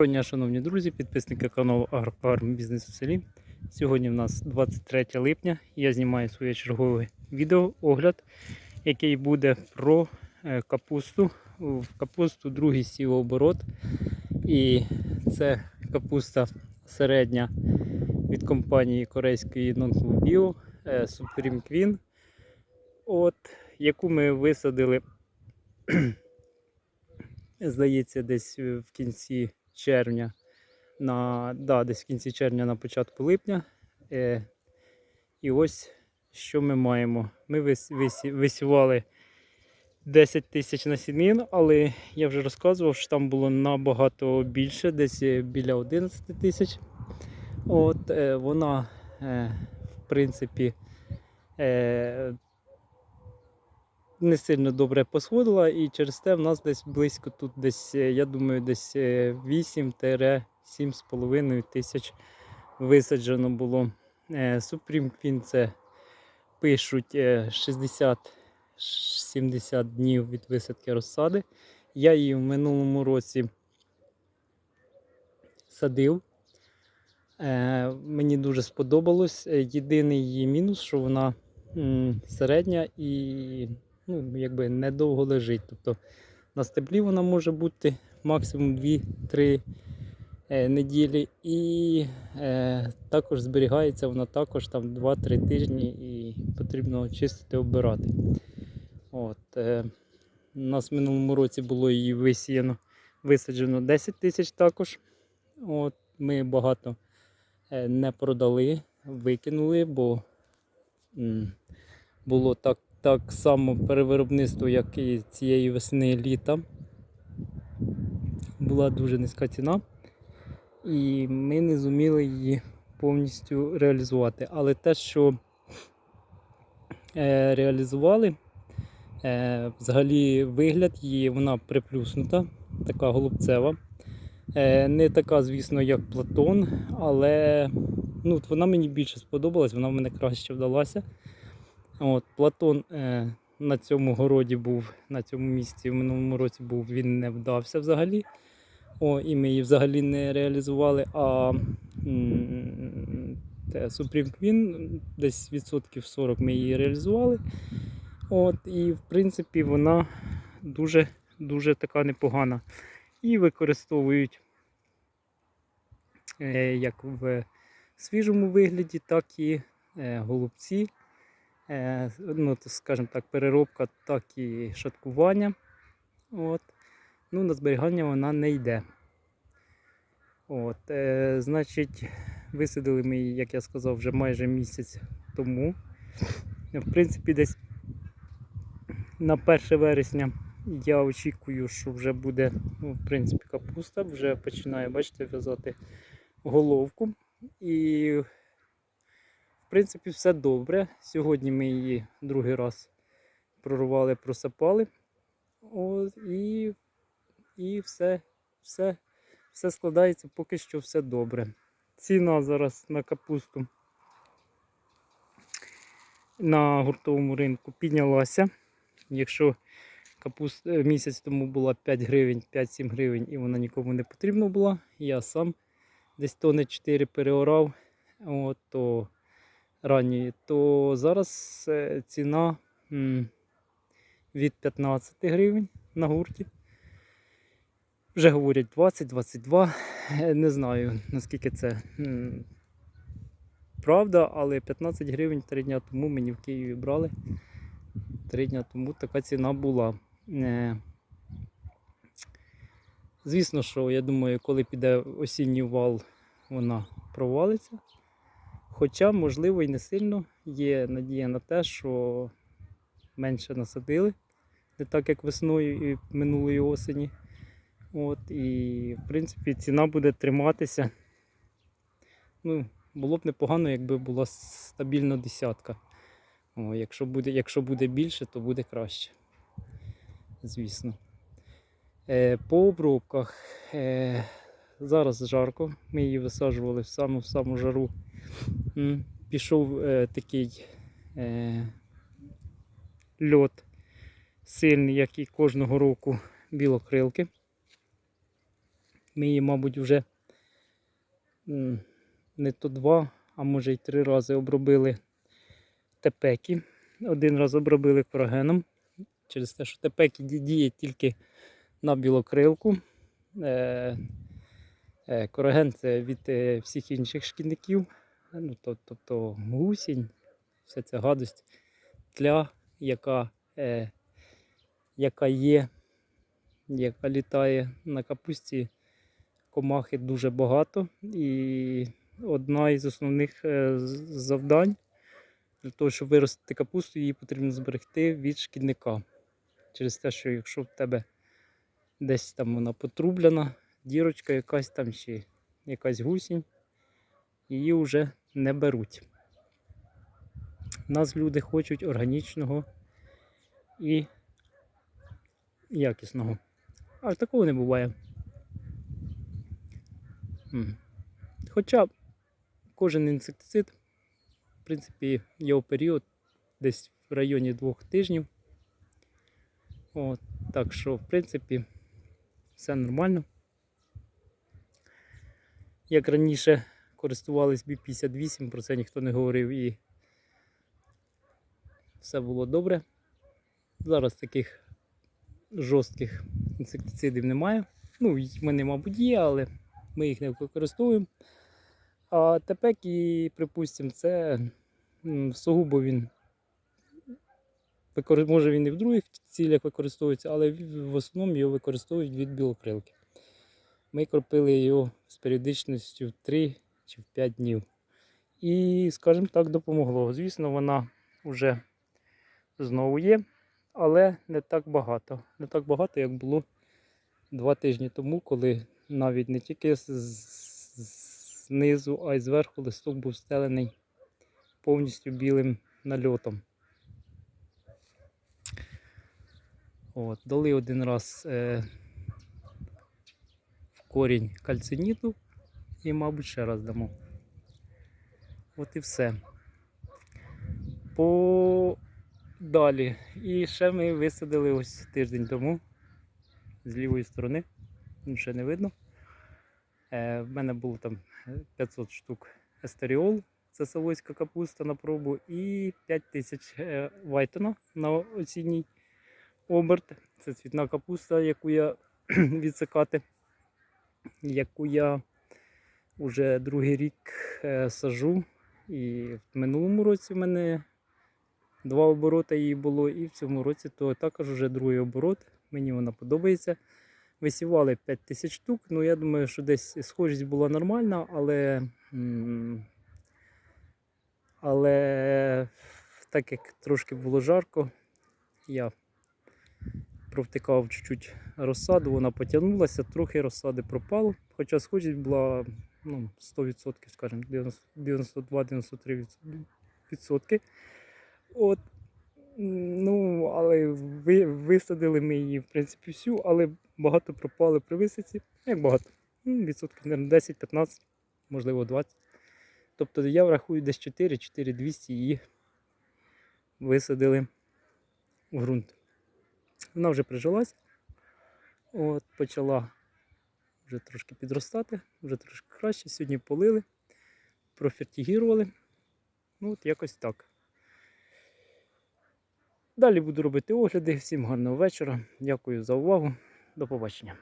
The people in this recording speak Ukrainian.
Доброго дня, шановні друзі, підписники каналу Агрофарм Бізнес у селі. Сьогодні в нас 23 липня. Я знімаю своє чергове відео огляд, який буде про е, капусту. В капусту другий сівооборот. І це капуста середня від компанії корейської Non Bio е, Supreme Queen. От, яку ми висадили, здається, десь в кінці червня, на, да, десь в кінці червня на початку липня. Е, і ось що ми маємо. Ми вис, висі- висівали 10 тисяч насінин, але я вже розказував, що там було набагато більше, десь е, біля 11 тисяч. От, е, вона, е, в принципі, е, не сильно добре посходила, і через те в нас десь близько тут, десь, е, я думаю, десь 8-7,5 тисяч висаджено було. Е, Supreme це пишуть е, 60-70 днів від висадки розсади. Я її в минулому році садив. Е, Мені дуже сподобалось. Е, Єдиний її мінус, що вона середня і ну, якби недовго лежить. Тобто на стеблі вона може бути максимум 2-3 е, неділі, і е, також зберігається вона також там 2-3 тижні і потрібно чистити, обирати. От, е, у нас в минулому році було її висіяно, висаджено 10 тисяч також. От, ми багато е, не продали, викинули, бо м, було так, так само перевиробництво, як і цієї весни літа. Була дуже низька ціна, і ми не зуміли її повністю реалізувати. Але те, що е, реалізували, е, взагалі вигляд її, вона приплюснута, така голубцева. Е, не така, звісно, як Платон, але ну, вона мені більше сподобалась, вона в мене краще вдалася. От, Платон е, на цьому городі був, на цьому місці в минулому році був, він не вдався взагалі. О, і ми її взагалі не реалізували. А Supreme Queen десь відсотків 40 ми її реалізували. От, і в принципі вона дуже, дуже така непогана. І використовують е, як в свіжому вигляді, так і е, голубці. Е, ну, скажімо так, переробка, так і шаткування. От. Ну, на зберігання вона не йде. От, е, значить, висадили ми її, як я сказав, вже майже місяць тому. В принципі, десь на 1 вересня я очікую, що вже буде, ну, в принципі, капуста, вже починає, бачите, в'язати головку. І в принципі, все добре. Сьогодні ми її другий раз прорвали, просапали. От, і і все, все, все складається поки що все добре. Ціна зараз на капусту на гуртовому ринку піднялася. Якщо капуста місяць тому була 5 гривень, 5-7 гривень і вона нікому не потрібна була, я сам десь тони 4 переорав, от, то ранньої, то зараз е, ціна від 15 гривень на гурті. Вже говорять 20-22. Е, Не знаю наскільки це правда, але 15 гривень 3 дня тому мені в Києві брали. 3 дня тому така ціна була. Е, Звісно, що я думаю, коли піде осінній вал, вона провалиться. Хоча, можливо, і не сильно є надія на те, що менше насадили, не так як весною і минулої осені. От, і, в принципі, ціна буде триматися. Ну, було б непогано, якби була стабільно десятка. О, якщо, буде, якщо буде більше, то буде краще. Звісно. Е, по обробках. Е, зараз жарко. Ми її висаджували в саму в саму жару. Пішов е, такий е, льот сильний, як і кожного року білокрилки. Ми її, мабуть, вже не то два, а може й три рази обробили тепеки. Один раз обробили корогеном через те, що тепеки ді- діє тільки на білокрилку. Е, е, Короген це від е, всіх інших шкідників, ну, то- тобто гусінь, вся ця гадость, тля, яка, е, яка є, яка літає на капусті. Комахи дуже багато. І одна із основних е, завдань для того, щоб виростити капусту, її потрібно зберегти від шкідника. Через те, що якщо в тебе десь там вона потрублена, дірочка якась там чи якась гусінь, її вже не беруть. Нас люди хочуть органічного і якісного. А такого не буває. Хоча кожен інсектицид, в принципі, його період десь в районі двох тижнів. От, так що, в принципі, все нормально. Як раніше користувались B58, про це ніхто не говорив і все було добре. Зараз таких жорстких інсектицидів немає. Ну, вони, мабуть, є, але ми їх не використовуємо. А тепеки, припустимо, це сугубо він може він і в других цілях використовується, але в основному його використовують від білокрилки. Ми кропили його з періодичністю в 3 чи в 5 днів. І, скажімо так, допомогло. Звісно, вона вже знову є, але не так багато. Не так багато, як було два тижні тому, коли навіть не тільки знизу, а й зверху листок був стелений повністю білим нальотом. От, дали один раз е, в корінь кальциніту і, мабуть, ще раз дамо. От і все. По далі. І ще ми висадили ось тиждень тому з лівої сторони. Ще не видно. Е, в мене було там е, 500 штук естеріол, це савойська капуста на пробу, і 5000 е, вайтона на осінній оберт. Це цвітна капуста, яку я відсикати, яку я вже другий рік е, сажу. І в минулому році в мене два обороти її було, і в цьому році то також вже другий оборот. Мені вона подобається. Висівали 5 тисяч штук. Ну, я думаю, що десь схожість була нормальна, але, але так як трошки було жарко, я провтикав чуть-чуть розсаду, вона потягнулася, трохи розсади пропало. Хоча схожість була ну, 100%, скажімо, 92-93%. От. Ну, але ви, висадили ми її, в принципі, всю, але багато пропали при висадці. Як багато? Ну, відсотків, мабуть, 10-15, можливо, 20. Тобто я врахую десь 4-4-200 її висадили в ґрунт. Вона вже прижилась. От, почала вже трошки підростати, вже трошки краще. Сьогодні полили, профертігірували. Ну, от якось так. Далі буду робити огляди. Всім гарного вечора. Дякую за увагу. До побачення.